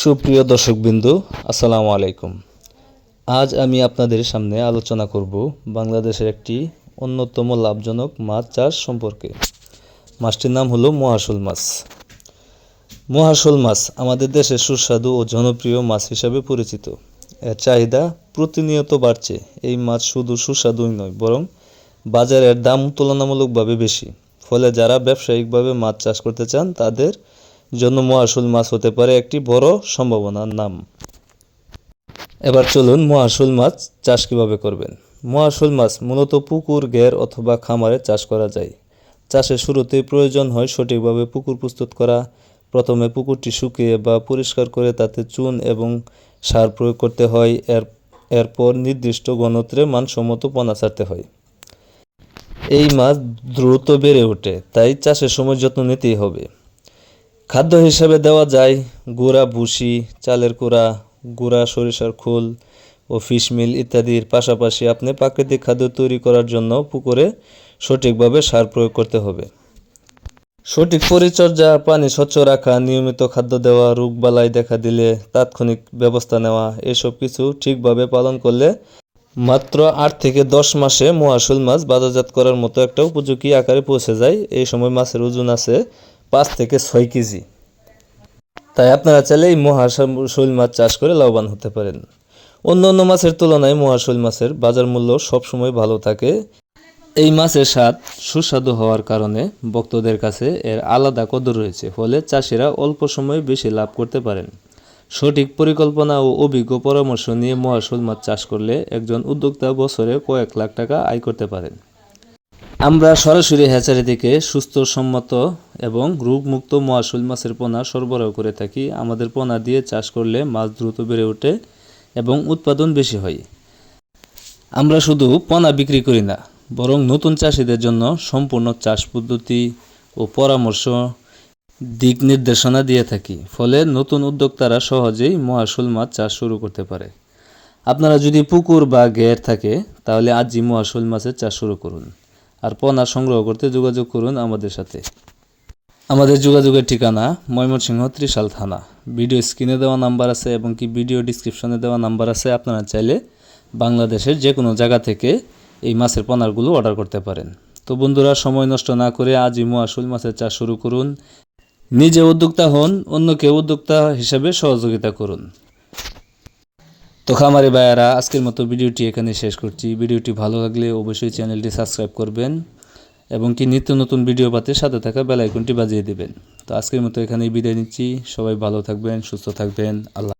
সুপ্রিয় দর্শকবিন্দু, আসসালামু আলাইকুম। আজ আমি আপনাদের সামনে আলোচনা করব বাংলাদেশের একটি অন্যতম লাভজনক মাছ চাষ সম্পর্কে। মাছটির নাম হলো মহাশোল মাছ। মহাশোল মাছ আমাদের দেশে সুস্বাদু ও জনপ্রিয় মাছ হিসাবে পরিচিত। এর চাহিদা প্রতিনিয়ত বাড়ছে। এই মাছ শুধু সুস্বাদুই নয়, বরং বাজারের দাম তুলনামূলকভাবে বেশি। ফলে যারা ব্যবসায়িকভাবে মাছ চাষ করতে চান, তাদের জন্য মহাশোল মাছ হতে পারে একটি বড় সম্ভাবনার নাম। এবার চলুন মহাশোল মাছ চাষ কীভাবে করবেন? মহাশোল মাছ মূলত পুকুর, ঘের অথবা খামারে চাষ করা যায়। চাষের শুরুতেই প্রয়োজন হয় সঠিকভাবে পুকুর প্রস্তুত করা। প্রথমে পুকুরটি শুকিয়ে বা পরিষ্কার করে তাতে চুন এবং সার প্রয়োগ করতে হয়। এর, এরপর নির্দিষ্ট ঘনত্বে মানসম্মত পোনা ছাড়তে হয়। এই মাছ দ্রুত বেড়ে ওঠে, তাই চাষের সময় যত্ন নিতেই হবে। খাদ্য হিসাবে দেওয়া যায় গুঁড়া, ভুসি, চালের কুড়া গুঁড়া, সরিষার খোল ও ফিশমিল ইত্যাদির পাশাপাশি আপনি প্রাকৃতিক খাদ্য তৈরি করার জন্য পুকুরে সঠিকভাবে সার প্রয়োগ করতে হবে। সঠিক পরিচর্যা, পানি স্বচ্ছ রাখা, নিয়মিত খাদ্য দেওয়া রোগবালাই দেখা দিলে তাৎক্ষণিক ব্যবস্থা নেওয়া, এসব কিছু ঠিকভাবে পালন করলে মাত্র আট থেকে দশ মাসে মহাশোল মাছ বাজারজাত করার মতো একটা উপযোগী আকারে পৌঁছে যায়। এই সময় মাছের ওজন আছে পাঁচ থেকে ছয় কেজি। তাই আপনারা চাইলে এই মহাশোল মাছ চাষ করে লাভবান হতে পারেন। অন্য অন্য মাছের তুলনায় মহাশোল মাছের বাজার মূল্য সবসময় ভালো থাকে। এই মাছের স্বাদ সুস্বাদু হওয়ার কারণে ভক্তদের কাছে এর আলাদা কদর রয়েছে, ফলে চাষিরা অল্প সময়ে বেশি লাভ করতে পারেন। সঠিক পরিকল্পনা ও অভিজ্ঞ পরামর্শ নিয়ে মহাশোল মাছ চাষ করলে একজন উদ্যোক্তা বছরে কয়েক লাখ টাকা আয় করতে পারেন। আমরা সরাসরি হ্যাচারি থেকে সুস্থ, সম্মত এবং রোগমুক্ত মহাশোল মাছের পোনা সরবরাহ করে থাকি। আমাদের পোনা দিয়ে চাষ করলে মাছ দ্রুত বেড়ে ওঠে এবং উৎপাদন বেশি হয়। আমরা শুধু পোনা বিক্রি করি না, বরং নতুন চাষিদের জন্য সম্পূর্ণ চাষ পদ্ধতি ও পরামর্শ দিক নির্দেশনা দিয়ে থাকি। ফলে নতুন উদ্যোক্তারা সহজেই মহাশোল মাছ চাষ শুরু করতে পারে। আপনারা যদি পুকুর বা ঘের থাকে, তাহলে আজই মহাশোল মাছের চাষ শুরু করুন। আর পোনা সংগ্রহ করতে যোগাযোগ করুন আমাদের সাথে। আমাদের যোগাযোগের ঠিকানা ময়মনসিংহ ত্রিশাল থানা। ভিডিও স্ক্রিনে দেওয়া নাম্বার আছে এবং কি ভিডিও ডিসক্রিপশনে দেওয়া নাম্বার আছে, আপনারা চাইলে বাংলাদেশের যে কোনো জায়গা থেকে এই মাছের পোনারগুলো অর্ডার করতে পারেন। তো বন্ধুরা, সময় নষ্ট না করে আজই মহাশোল মাছের চাষ শুরু করুন। নিজে উদ্যোক্তা হন, অন্যকে উদ্যোক্তা হিসাবে সহযোগিতা করুন। তো খামারি ভাইয়ারা, আজকের মতো ভিডিওটি এখানে শেষ করছি। ভিডিওটি ভালো লাগলে অবশ্যই চ্যানেলটি সাবস্ক্রাইব করবেন। এবং কি নিত্য নতুন ভিডিও পাতে সাথে থাকা বেল আইকনটি বাজিয়ে দেবেন। তো আজকের মতো এখানেই বিদায় নিচ্ছি। সবাই ভালো থাকবেন, সুস্থ থাকবেন। আল্লাহ